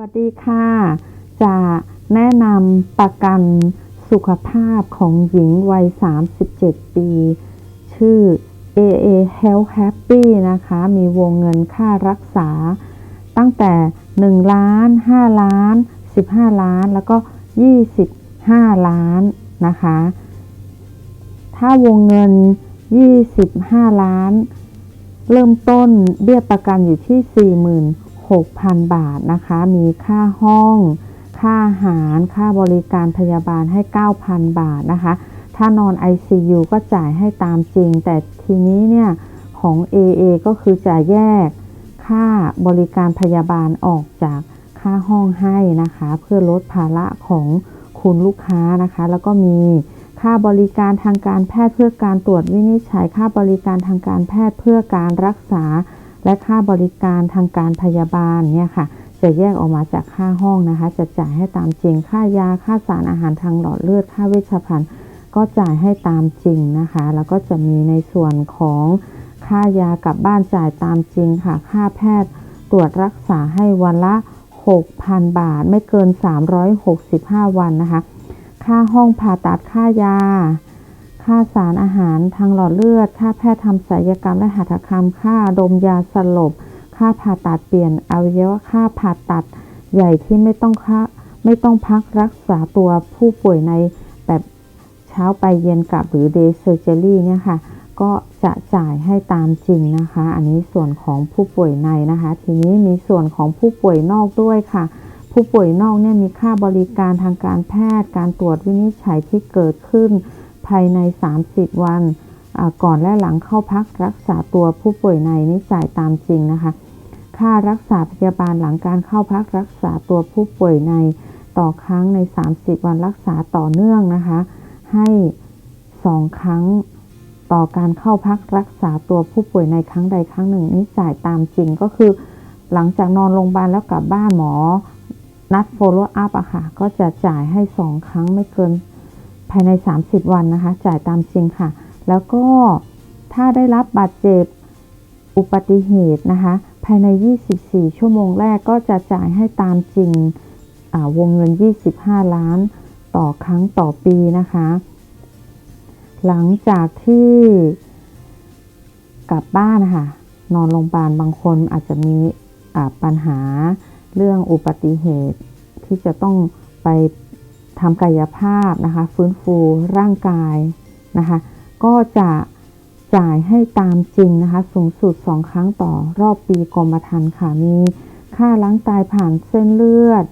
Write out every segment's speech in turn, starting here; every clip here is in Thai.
วัสดีค่ะ จะแนะนำประกันสุขภาพของหญิงวัย 37 ปี ชื่อ AA Health Happy นะคะ มีวงเงินค่ารักษา ตั้งแต่ 1 ล้าน 5 ล้าน 15 ล้าน แล้วก็ 25 ล้านนะคะ ถ้าวงเงิน 25 ล้าน เริ่มต้นเบี้ยประกันอยู่ที่ 6,000 บาทนะคะ มีค่าห้อง ค่าอาหาร ค่าบริการพยาบาลให้ 9,000 บาทนะคะ ถ้านอน ICU ก็จ่ายให้ตามจริง แต่ทีนี้เนี่ย ของ AA ก็คือจะแยกค่าบริการพยาบาลออกจากค่าห้องให้นะคะ เพื่อลดภาระของคุณลูกค้านะคะ แล้วก็มีค่าบริการทางการแพทย์เพื่อการตรวจวินิจฉัย ค่าบริการทางการแพทย์เพื่อการรักษา และค่าบริการทางการพยาบาลเนี่ยค่ะ จะแยกออกมาจากค่าห้องนะคะ จะจ่ายให้ตามจริง ค่ายา ค่าสารอาหารทางหลอดเลือด ค่าเวชภัณฑ์ ก็จ่ายให้ตามจริงนะคะ แล้วก็จะมีในส่วนของค่ายากลับบ้านจ่ายตามจริงค่ะ ค่าแพทย์ตรวจรักษาให้วันละ 6,000 บาท ไม่เกิน 365 วันนะคะ ค่าห้องผ่าตัด ค่ายา ค่าสารอาหารทางหลอดเลือด ค่าแพทย์ทำศัลยกรรมและหัตถกรรม ค่าดมยาสลบ ค่าผ่าตัดเปลี่ยนอวัยวะค่าผ่าตัดใหญ่ที่ไม่ต้องค่าไม่ต้องพักรักษาตัวผู้ป่วยในแบบเช้าไปเย็นกลับหรือ day surgery เนี่ยค่ะ ก็จะจ่ายให้ตามจริงนะคะ อันนี้ส่วนของผู้ป่วยในนะคะ ทีนี้มีส่วนของผู้ป่วยนอกด้วยค่ะ ผู้ป่วยนอกเนี่ยมีค่าบริการทางการแพทย์ การตรวจวินิจฉัยที่เกิดขึ้น ภายใน 30 วันก่อนและหลังเข้าพักรักษาตัวผู้ป่วยในนี่จ่ายตามจริงนะคะ ค่ารักษาพยาบาลหลังการเข้าพักรักษาตัวผู้ป่วยในต่อครั้งใน 30 วันรักษาต่อเนื่องนะคะ ให้ 2 ครั้งต่อการเข้าพักรักษาตัวผู้ป่วยในครั้งใดครั้งหนึ่งนี่จ่ายตามจริงก็คือ หลังจากนอนโรงพยาบาลแล้วกลับบ้านหมอนัด follow up อะค่ะ ก็จะจ่ายให้ 2 ครั้งไม่เกิน ภายใน 30 วันนะคะ จ่ายตามจริงค่ะ แล้วก็ถ้าได้รับบาดเจ็บอุบัติเหตุนะคะ ภายใน 24 ชั่วโมงแรกก็จะจ่ายให้ตามจริงวงเงิน 25 ล้านต่อครั้งต่อปีนะคะ หลังจากที่กลับบ้านนะคะนอนโรงพยาบาลบางคนอาจจะมีปัญหาเรื่องอุบัติเหตุที่จะต้องไป ทำกายภาพนะคะ ฟื้นฟูร่างกายนะคะ ก็จะจ่ายให้ตามจริงนะคะ สูงสุด 2 ครั้งต่อรอบปีกรมธรรม์ค่ะ มีค่าล้างตายผ่านเส้นเลือด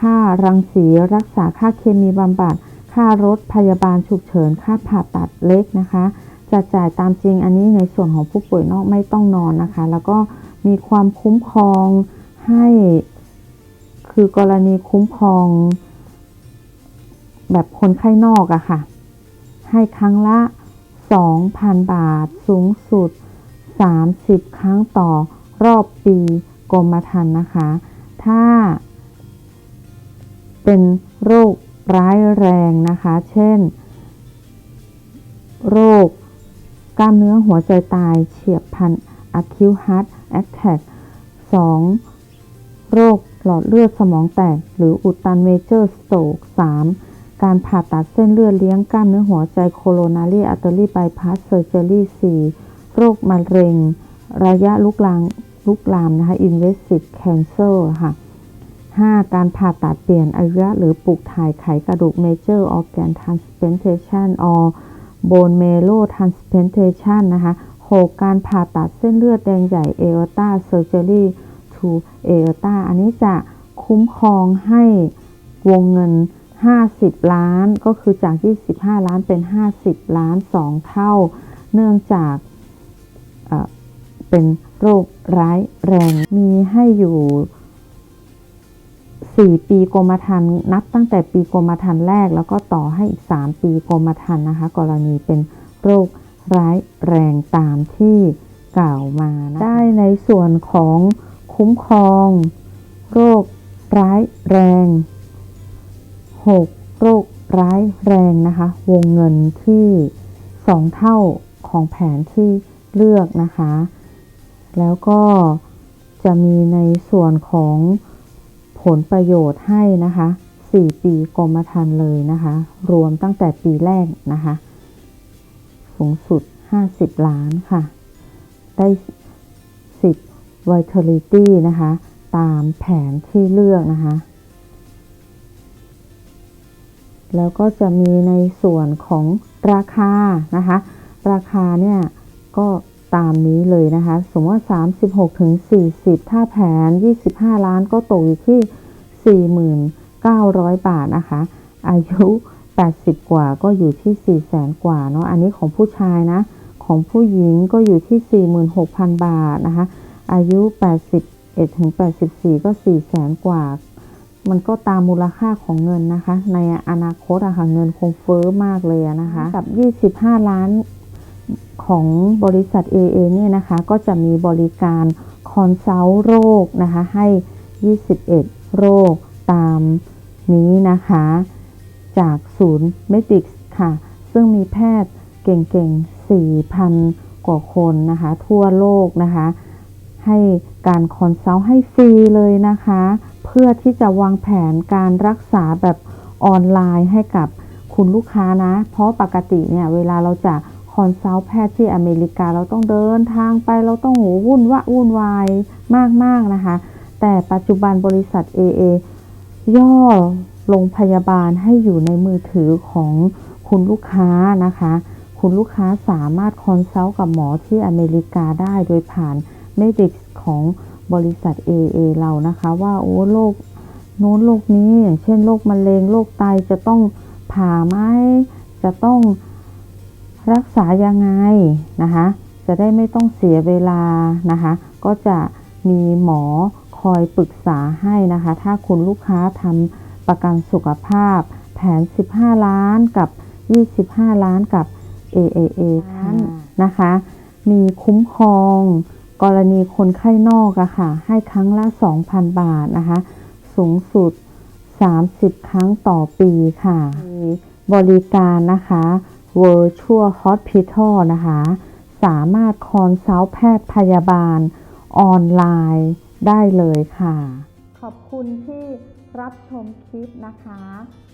ค่ารังสีรักษาค่าเคมีบำบัด ค่ารถพยาบาลฉุกเฉิน ค่าผ่าตัดเล็กนะคะ จะจ่ายตามจริงอันนี้ในส่วนของผู้ป่วยนอกไม่ต้องนอนนะคะ แล้วก็มีความคุ้มครองให้ คือกรณีคุ้มครอง แบบคนไข้นอกอะค่ะ ให้ครั้งละ 2,000 บาทสูงสุด 30 ครั้งต่อรอบปีกรมธรรม์นะคะ ถ้า เป็นโรคร้ายแรงนะคะ เช่น โรคกล้ามเนื้อหัวใจตายเฉียบพลัน acute heart attack 2. โรคหลอดเลือดสมองแตก หรืออุดตัน major stroke 3. การผ่าตัดเส้นเลือดเลี้ยงกล้ามเนื้อหัวใจ coronary artery bypass surgery 4. โรคมะเร็ง ระยะลุกลามลุกลามนะคะ invasive cancer ค่ะ 5. การผ่าตัดเปลี่ยนอวัยวะหรือปลูกถ่ายไขกระดูก major organ transplantation or bone marrow transplantation นะคะ 6. การผ่าตัดเส้นเลือดแดงใหญ่ aorta surgery to aorta อันนี้จะคุ้มครองให้วงเงิน 50 ล้านก็คือจาก 25 ล้านเป็น 50 ล้าน 2 เท่า เนื่องจากเเป็นโรคร้ายแรงมีให้อยู่ 4 ปีกรมธรรม์นับตั้งแต่ปีกรมธรรม์แรก แล้วก็ต่อให้อีก 3 ปีกรมธรรม์นะคะ กรณีเป็นโรคร้ายแรงตามที่กล่าวมานะได้ในส่วนของ คุ้มครอง โรคร้ายแรง 6 โรคร้ายแรงนะคะ วงเงินที่ 2 เท่าของแผนที่เลือกนะคะ แล้วก็จะมีในส่วนของผลประโยชน์ให้นะคะ 4 ปีกรมธรรม์เลยนะคะ รวมตั้งแต่ปีแรกนะคะ สูงสุด 50 ล้านค่ะ ได้สิทธิ์ Vitality นะคะ ตามแผนที่เลือกนะคะ แล้วก็จะมีในส่วนของราคานะคะ ราคาเนี่ยก็ตามนี้เลยนะคะ สมมติว่า 36ถึง40 ถ้าแผน 25 ล้านก็ตกอยู่ที่ 4,900 บาทนะคะ อายุ 80 กว่าก็อยู่ที่ 400,000 กว่าเนาะ อันนี้ของผู้ชายนะ ของผู้หญิงก็อยู่ที่ 46,000 บาทนะคะ อายุ 81ถึง84 ก็400,000กว่า มันก็ตามมูลค่าของเงินนะคะ ในอนาคตอะค่ะเงินคงเฟ้อมากเลยนะคะ กับ 25 ล้านของบริษัท AA เนี่ยนะคะ ก็จะมีบริการคอนซัลท์โรคนะคะ ให้ 21 โรคตามนี้นะคะ จากศูนย์เมดิกส์ค่ะ ซึ่งมีแพทย์เก่งๆ 4,000 กว่าคนนะคะ ทั่วโลกนะคะ ให้การคอนซัลท์ให้ฟรีเลยนะคะ เพื่อที่จะวางแผนการรักษาแบบออนไลน์ให้กับคุณลูกค้านะ เพราะปกติเนี่ยเวลาเราจะคอนซัลท์แพทย์ที่อเมริกาเราต้องเดินทางไปเราต้องโหวุ่นวะวุ่นวายมาก ๆ นะคะ แต่ปัจจุบันบริษัท AA ย่อโรงพยาบาลให้อยู่ในมือถือของคุณลูกค้านะคะ คุณลูกค้าสามารถคอนซัลท์กับหมอที่อเมริกาได้โดยผ่าน เมดิกของบริษัท AA เรานะคะ ว่าโอ้โรคโน้นโรคนี้อย่างเช่นโรคมะเร็งโรคไตจะต้องผ่าไหมจะต้องรักษายังไงนะคะ จะได้ไม่ต้องเสียเวลานะคะ ก็จะมีหมอคอยปรึกษาให้นะคะ ถ้าคุณลูกค้าทำประกันสุขภาพ แผน 15 ล้านกับ 25 ล้านกับ AAA ท่านนะคะ มีคุ้มครอง กรณีคนไข้นอกอะค่ะ ให้ครั้งละ 2,000 บาทนะคะ สูงสุด 30 ครั้งต่อปีค่ะมีบริการนะคะ Virtual Hospital นะคะ สามารถคอนซัลท์แพทย์พยาบาลออนไลน์ได้เลยค่ะ ขอบคุณที่รับชมคลิปนะคะ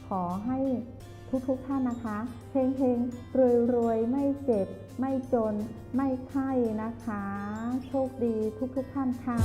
ขอให้ ทุกๆท่านนะคะเฮงเฮงรวยรวยไม่เจ็บ ไม่จน ไม่ไข้นะคะ โชคดีทุกๆท่านค่ะ